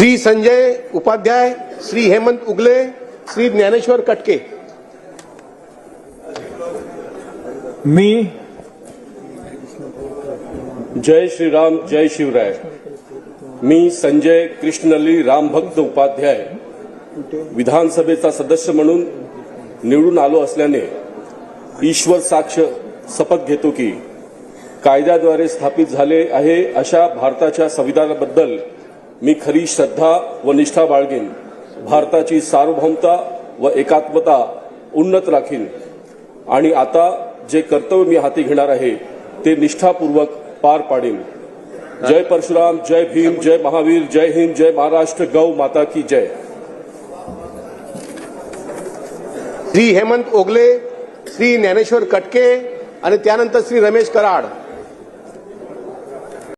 श्री संजय उपाध्याय श्री हेमंत उगले श्री ज्ञानेश्वर कटके। मी जय श्रीराम जय शिवराय। मी संजय कृष्णली रामभक्त उपाध्याय। विधानसभेचा सदस्य म्हणून निवडून आलो असल्याने ईश्वर साक्ष शपथ घेतो की कायद्याद्वारे स्थापित झाले आहे अशा भारताच्या संविधानाबद्दल मी खरी श्रद्धा व निष्ठा बाळगेन. भारताची सार्वभौमता व एकात्मता उन्नत राखीन. आणि आता जे कर्तव्य मी हाती घेणार आहे ते निष्ठापूर्वक पार पाडेन. जय परशुराम जय भीम जय महावीर जय हिंद जय महाराष्ट्र गौ माता की जय. श्री हेमंत ओगले श्री ज्ञानेश्वर कटके आणि त्यानंतर श्री रमेश कराड.